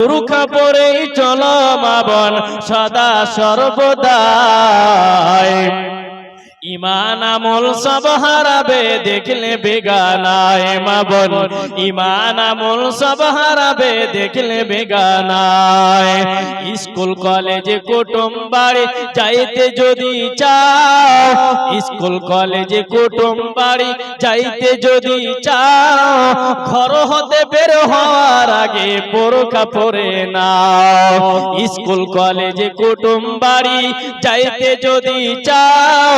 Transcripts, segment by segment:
বুরুখা পরেই চল মাবন সদা সর্বদাই। ইমান আমল সব হারাবে, দেখলে বেগানায় মাবন ইমান আমল সব হারাবে, দেখলে বেগানায় স্কুল কলেজে কুটুম বাড়ি যাইতে যদি চাও, স্কুল কলেজে কুটুম বাড়ি যাইতে যদি চাও, ঘর হতে বের হওয়ার আগে বোরখা পরে নাও। স্কুল কলেজে কুটুম বাড়ি যাইতে যদি চাও,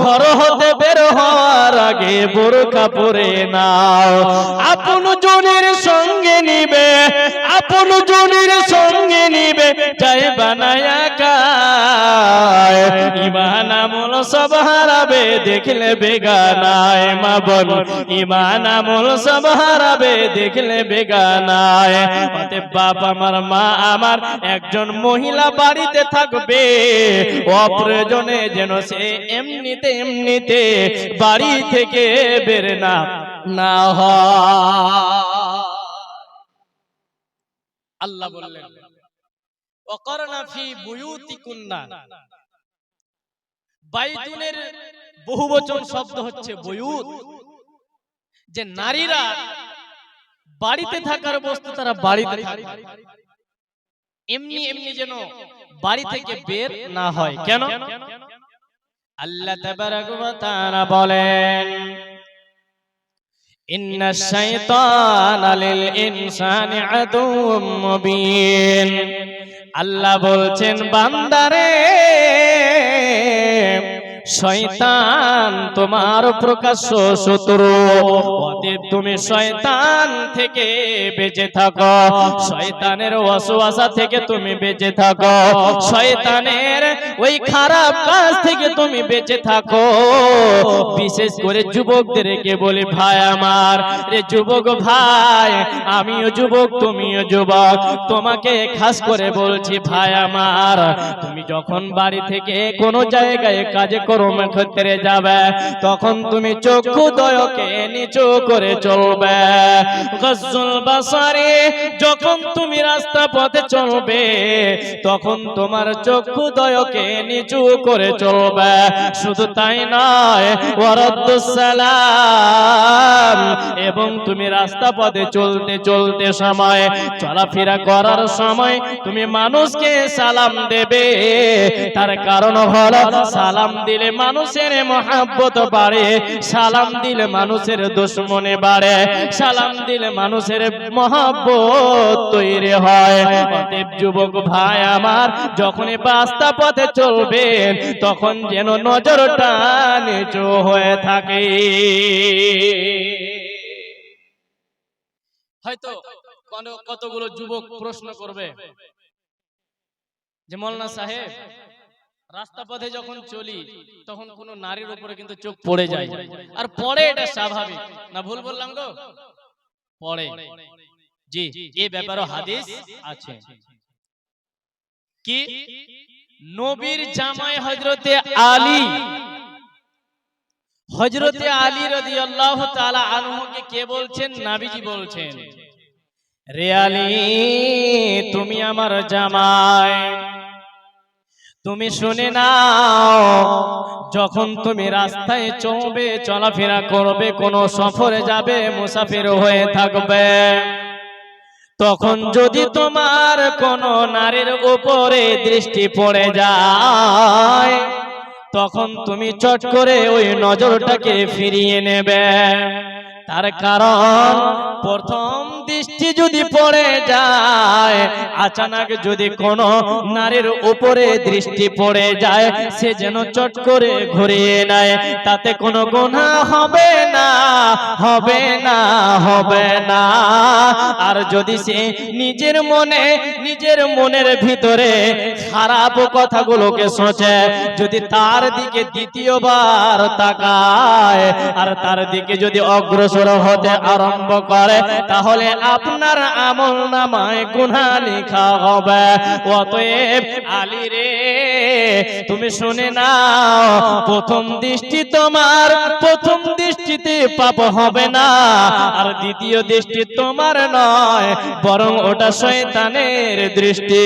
ঘর হতে বের হওয়ার আগে বোরখা পরে নাও। আপন জনের সঙ্গে নিবে, আপন জনের সঙ্গে নিবে যাই বানায়া কায় ইমান আমল সব হারাবে, দেখলে বেগানায় মা বল ইমান আমল সব হারাবে, দেখলে বেগানায় অতএব বাপ আমার, মা আমার, একজন মহিলা বাড়িতে থাকবে। অপ্রয়োজনে যেন সে এমনিতে এমনিতে বাড়ি থেকে বের না না হয়। আল্লাহ বললেন। অকরনা ফি বহুবচন শব্দ হচ্ছে বয়ুত। যে নারীরা বাড়িতে থাকার বস্তু তারা বাড়িতে এমনি এমনি যেন বাড়ি থেকে বের না হয়। কেন? আল্লাহ তাআলা বলেন ইনসানি আদুউম মুবিন। আল্লাহ বলছেন বান্দারে শয়তান তোমার প্রকাশ্য শত্রু। অতএব তুমি শয়তান থেকে বেঁচে থাকো। শয়তানের ওয়াসওয়াসা থেকে তুমি বেঁচে থাকো। শয়তানের ওই খারাপ কাজ থেকে তুমি বেঁচে থাকো। বিশেষ করে যুবকদেরকে বলি, ভাই আমার, রে যুবক ভাই, আমিও যুবক, তুমিও যুবক। তোমাকে খাস করে বলছি, ভাই আমার, তুমি যখন বাড়ি থেকে কোনো জায়গায় কাজে কর্ম ক্ষেত্রে যাবে, তখন তুমি চক্ষু দয়কে নিচু করে চলবে। বাসারে যখন তুমি রাস্তা পথে চলবে, তখন তোমার চক্ষু দয়কে নিচু করে চলবে। শুধু তাই নয় সালাম, এবং তুমি রাস্তা পথে চলতে চলতে সময়, চলাফেরা করার সময় তুমি মানুষকে সালাম দেবে। তার কারণ হলো সালাম দিলে মানুষের মহাব্বত বাড়ে, সালাম দিলে মানুষের দুশ্মনে বাড়ে, সালাম দিলে মানুষের মহাব্বত তৈরি হয়। যুবক ভাই আমার, যখনই রাস্তা পথে চলবেন, তখন যেন নজরটা নিচু হয়ে থাকে। হয়তো কতগুলো যুবক প্রশ্ন করবে? যে মৌলানা সাহেব রাস্তা পথে যখন চলি তখন কোনো নারীর উপরে কিন্তু চোখ পড়ে যায়। আর পড়ে এটা স্বাভাবিক। না ভুল বললাম গো? পড়ে। জি এই ব্যাপারে হাদিস আছে। কি? নবীর জামাই হজরতে আলী। হজরতে আলী রাদিয়াল্লাহু তাআলা আনহুকে কে বলছেন? নাবিজি বলছেন। রে আলী তুমি আমার জামাই। তুমি শুনে নাও যখন তুমি রাস্তায় চলবে চলাফেরা করবে কোনো সফরে যাবে মুসাফির হয়ে থাকবে। তখন যদি তোমার কোনো নারীর উপরে দৃষ্টি পড়ে যায় তখন তুমি চট করে ওই নজরটাকে ফিরিয়ে নেবে। তার কারণ প্রথম দৃষ্টি যদি পড়ে যায়, আচানক যদি কোনো নারীর উপরে দৃষ্টি পড়ে যায়, সে যেন চট করে ঘুরিয়ে নেয়। তাতে কোনো গুণা হবে না হবে না হবে না। আর যদি সে নিজের মনে, নিজের মনের ভিতরে খারাপ কথাগুলোকে সোচে, যদি তার দিকে দ্বিতীয়বার তাকায়, আর তার দিকে যদি অগ্রসর হতে আরম্ভ করে, তাহলে আপনার আমল নামায় গুণা লেখা হবে। অতএব আলী রে, তুমি শুনে নাও, প্রথম দৃষ্টি তোমার, প্রথম দৃষ্টিতে পাপ হবে না। আর দ্বিতীয় দৃষ্টি তোমার নয়, বরং ওটা শয়তানের দৃষ্টি।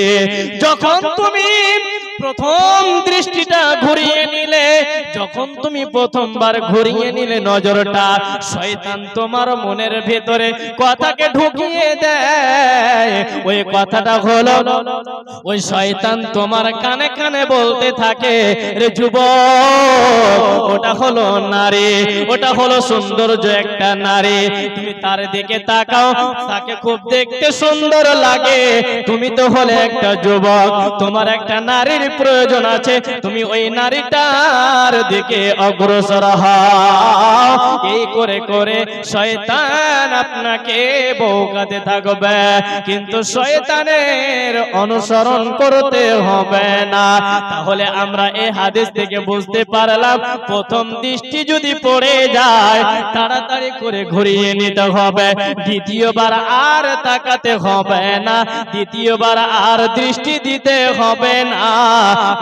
যখন তুমি প্রথম দৃষ্টিটা ঘুরিয়ে নিলে, যখন তুমি প্রথমবার ঘুরিয়ে নিলে নজরটা, শয়তান তোমার মনের ভেতরে কথাকে ঢুকিয়ে দেয়। ওই কথাটা হলো ওই শয়তান তোমার কানে কানে বলতে থাকে রে যুব ওটা হলো নারী ওটা হলো সৌন্দর্য একটা নারী তুমি তার দিকে তাকাও তাকে খুব দেখতে সুন্দর লাগে তুমি তো হলে একটা যুবক তোমার একটা নারীর প্রয়োজন আছে তুমি ওই নারীটার দিকে অগ্রসর হও। এই করে করে শয়তান আপনাকে বউকাতে থাকবে কিন্তু শয়তানের অনুসরণ করতে হবে না। তাহলে আমরা এই হাদিস থেকে বুঝতে পারলাম, প্রথম দৃষ্টি যদি পড়ে যায়, তাড়াতাড়ি করে ঘুরিয়ে নিতে হবে। দ্বিতীয়বার আর তাকাতে হবে না, দ্বিতীয়বার আর দৃষ্টি দিতে হবে না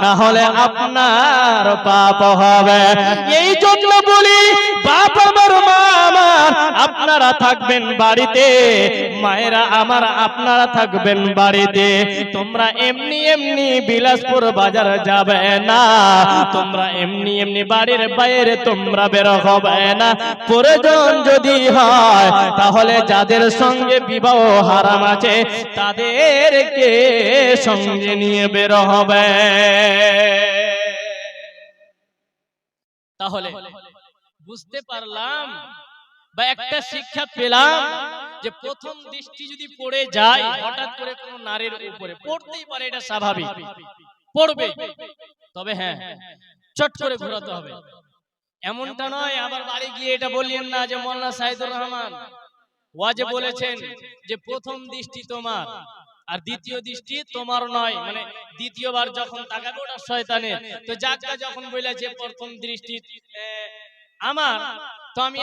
না হলে আপনার পাপ হবে। এই জন্য বলি বাপ আপনারা থাকবেন বাড়িতে, মায়েরা আমার আপনারা থাকবেন বাড়িতে। তোমরা এমনি এমনি বিলাসপুর বাজার যাবে না, তোমরা এমনি এমনি বাড়ির বাইরে তোমরা বের হবে না। প্রয়োজন যদি হয়, তাহলে যাদের সঙ্গে বিবাহ হারাম আছে, তাদেরকে সঙ্গে নিয়ে বের হবে। তাহলে বুঝতে পারলাম? বা একটা শিক্ষা পেলাম যে প্রথম দৃষ্টি যদি পড়ে যায় হঠাৎ করে কোনো নারীর উপরে পড়তেই পারে এটা স্বাভাবিক। পড়বে। তবে হ্যাঁ চট করে ঘোরাতে হবে। এমনটা নয় আবার বাড়ি গিয়ে এটা বললেন না যে মোল্লা সাইদুর রহমান। ওয়াজে বলেছেন যে প্রথম দৃষ্টি তোমার আর দ্বিতীয় দৃষ্টি তোমার নয়। মানে দ্বিতীয়বার যখন তাকাবে ওটা শয়তানের। তো যাকা যখন বলে যে প্রথম দৃষ্টি আমার, তো আমি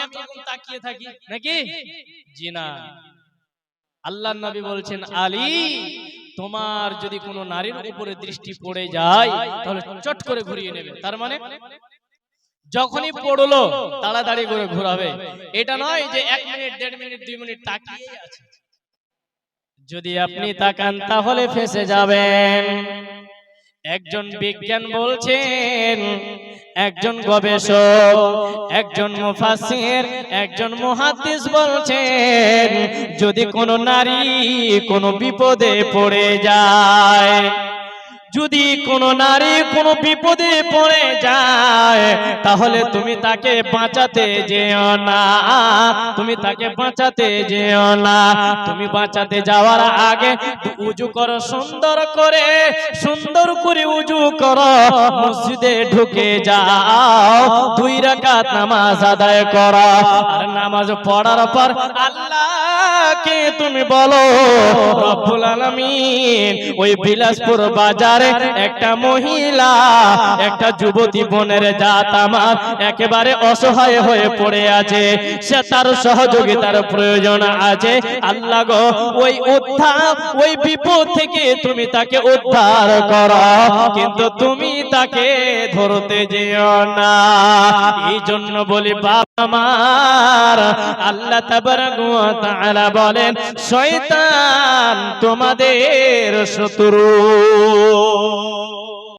তাকিয়ে থাকি, নাকি? জি না। আল্লাহ নবী বলছেন, আলী, তোমার যদি কোনো নারীর উপরে দৃষ্টি পড়ে যায়, তাহলে চট করে ঘুরিয়ে নেবে। তার মানে যখনই পড়ল, তাড়াতাড়ি করে ঘোরাবে। এটা নয় যে এক মিনিট, দেড় মিনিট, দুই মিনিট তাকিয়ে আছে। যদি আপনি তাকান, তাহলে ফেসে যাবেন। একজন বিজ্ঞান বলছেন একজন গবেষক একজন মুফাসির একজন মুহাদ্দিস বলছেন যদি কোনো নারী কোনো বিপদে পড়ে যায় যদি কোনো নারী কোনো বিপদে পড়ে যায়, তাহলে তুমি তাকে বাঁচাতে যেও না। তুমি তাকে বাঁচাতে যেও না। তুমি বাঁচাতে যাওয়ার আগে উজু করো, সুন্দর করে সুন্দর করে উজু করো। মসজিদে ঢুকে যাও, দুই রাকাত নামাজ আদায় করো। আর নামাজ পড়ার পর আল্লাহকে তুমি বলো, রব্বুল আলামিন, ওই বিলাসপুর বাজারে একটা মহিলা, একটা যুবতী বোনের জাত আমার একেবারে অসহায় হয়ে পড়ে আছে। সে তার সহযোগিতার প্রয়োজন আছে। আল্লাহ গো, ওই উদ্ধার, ওই বিপদ থেকে তুমি তাকে উদ্ধার করো, কিন্তু তুমি তাকে ধরতে যেও না। এই জন্য বলি বাবা আমার আল্লাহ তাআলা বলেন শয়তান তোমাদের শত্রু।